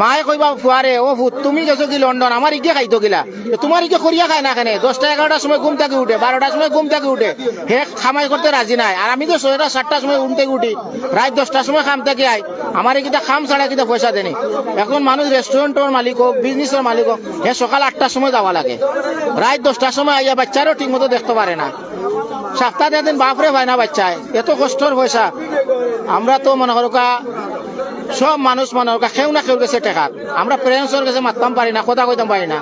মায়ে কইবা ফুয়ারে ও ফুত তুমি গেছো কি লন্ডন আমার ইকে খাইতো গিলা। তোমার ইকে করিয়া খায় না কেনে? দশটা এগারোটার সময় ঘুম থেকে উঠে বারোটার সময় ঘুম থেকে উঠে। হে খামাই করতে রাজি নাই। আর আমি তো ছয়টা সাতটার সময় ঘুম থেকে উঠি রাত দশটার সময় খাম থেকে আই। আমার কিতা খাম ছাড়া কিটা পয়সা দেনি এখন মানুষ রেস্টুরেন্টের মালিক হোক বিজনেসের মালিক হোক হে সকাল আটটার সময় যাওয়া লাগে। রাত দশটার সময় আইয়া বাচ্চারও ঠিক মতো দেখতে পারে না। সপ্তাহে দিন বাপরে পায় না বাচ্চায় এত কষ্টর পয়সা আমরা তো মনে করো সব মানুষ মনে করো খেউ না খেউ গেছে টেকাত। আমরা প্যারেন্টসের কাছে মারতাম পারি না কথা কইতাম পারি না।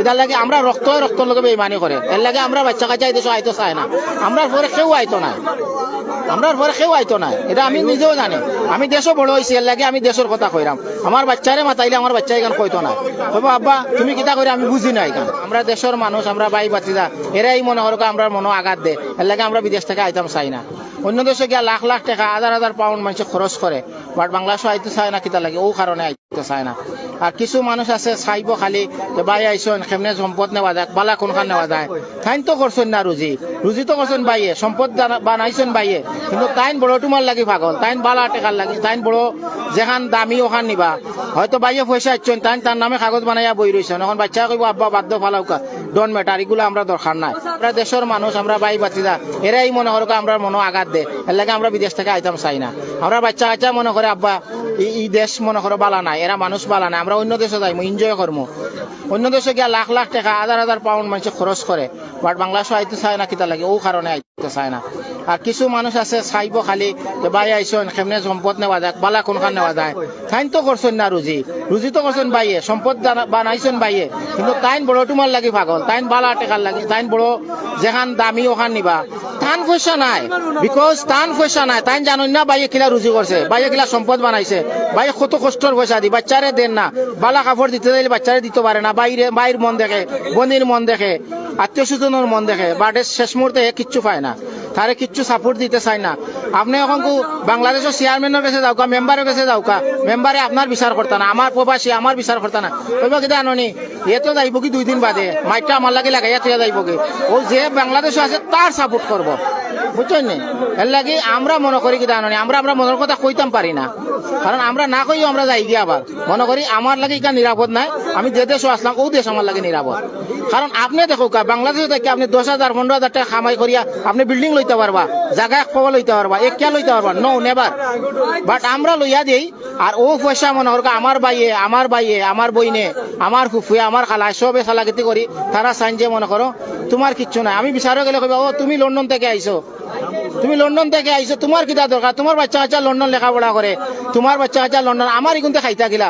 এটার লাগে আমরা রক্ত রক্তর লগে বেইমানি করে। এর লাগে আমরা বাচ্চা কাচ্চা আইতেছো আইতো চাই না। আমরা পরে কেউ আইতো না আমরা পরে কেউ আইতো না এটা আমি নিজেও জানি। আমি দেশও বড় হয়েছি এর লাগে আমি দেশের কথা কইরাম। আমার বাচ্চারে মাতাইলে আমার বাচ্চা এখান কইতো না কইব, আব্বা, তুমি কিতা করে আমি বুঝি না এখান আমরা দেশের মানুষ, আমরা বাই বাতিদা এরাই মনে করো আমরা মনো আঘাত দে। এর লাগে আমরা বিদেশ থেকে আইতাম চাই না। অন্য দেশে গিয়া লাখ লাখ টাকা, হাজার হাজার পাউন্ড মানুষ খরচ করে। বাট বাংলাদেশও আইতে চায় না, কিতা লাগে? ও কারণে আইতে চায় না। আর কিছু মানুষ আছে, চাইব খালি বাই আইসন কেমনে সম্পদ নেওয়া যায়? বালা কোনখান নেওয়া যায়? তাইন তো করছেন না রুজি রুজি তো করছেন বাইয়ে। সম্পদ বানাইছেন বাইয়ে। কিন্তু তাইন বড় তোমার লাগি পাগল। তাইন বালা টেকার লাগি। তাইন বড় যেখান দামি, ওখান নিবা। হয়তো বাইয়ে পয়সা ইচ্ছেন তাই তার নামে কাগজ বানাইয়া বই রয়েছেন এখন বাচ্চা কইব, আব্বা বাদ্য ফালাউকা ডন ম্যাটার এগুলো আমরা দরকার নাই। আমরা দেশের মানুষ, আমরা বাই বাতিদা। এরাই মনে করো আমরা মনো আঘাত দে। এর লাগে আমরা বিদেশ থেকে আইতাম চাই না। আমরা বাচ্চা কাচ্চা মনে করে, আব্বা এই- দেশ মনে করো বালা নাই। এরা মানুষ বালা নাই। আমরা অন্য দেশে যাইমু এনজয় করব অন্য দেশে গিয়া লাখ লাখ টাকা, হাজার হাজার পাউন্ড মানুষ খরচ করে। বাট বাংলাদেশও আইতে চায় না, কিতা লাগে? ও কারণে আইতে চায় না। কিছু মানুষ আছে, চাইব খালি বাই আইসন সেমনে সম্পদ নেওয়া যায় বালা কোনখান নেওয়া যায় তাইন তো করছেন না রুজি রুজি তো করছেন বাইয়ে, সম্পদ বানাইছেন বাইয়ে। কিন্তু তাইন বড় তোমার লাগি পাগল তাইন বালা টেকার লাগি, তাইন বড় যেখান দামি ওখান নিবা। টান পয়সা নাই। বিকজ টান পয়সা নাই। তাই জানেন না বাইয়ে কিলা রুজি করছে বাইয়ে কিলা সম্পদ বানাইছে। বাইয়ে কত কষ্টর পয়সা দি বাচ্চারে দেন না। বালা কাপড় দিতে দিলে বাচ্চারে দিতে পারে না। বাইরে বাইর মন দেখে বনির মন দেখে আত্মীয় স্বজনের মন দেখে। বার্থডে শেষ মুহূর্তে কিচ্ছু পায় না। তারে কিচ্ছু সাপোর্ট দিতে চায় না। আপনি এখন বাংলাদেশের চেয়ারম্যানের কাছে যাওকা মেম্বারের কাছে যাওকা মেম্বারে আপনার বিচার করতা না। আমার প্রবাসী আমার বিচার করতা না। কইব কিতা আননি? এ যাইব কি দুই দিন বাদে। মাইকটা আমার লাগে লাগাইয়া তুই যাইব ও যে বাংলাদেশ আছে তার সাপোর্ট করব বুঝছেন নি? এর লাগে আমরা মনে করি কিতা আননি আমরা আমরা মনের কথা কইতাম পারি না। কারণ আমরা না কইও আমরা যাই গিয়ে আবার। মনে করি আমার লাগে ইকা নিরাপদ নাই, আমি যে দেশও আসলাম, ও দেশ আমার লাগে নিরাপদ। কারণ আপনি দেখো কা বাংলাদেশে থেকে আপনি দশ হাজার, পনেরো হাজার টাকা কামাই করিয়া আপনি বিল্ডিং লইতে পারবা, জায়গা খবর লইতে পারবা একিয়া লইতে পারবা নো নেবার বাট আমরা লইয়া দিই, আর ও পয়সা মনে করো আমার বাইয়ে আমার বাইয়ে আমার বইনে, আমার ফুফুয়ে, আমার খালায় সবে খালাগিতি করি, তারা চাইন যে মনে করো, তোমার কিচ্ছু নাই। আমি বিচারও গেলে কইবা, ও, তুমি লন্ডন থেকে আইছো। তুমি লন্ডন থেকে আইসো তোমার কিতা দরকার? তোমার বাচ্চা কাচ্চা লন্ডন লেখাপড়া করে। তোমার বাচ্চা কাচ্চা লন্ডন আমার কিন্তু খাইতা গিলা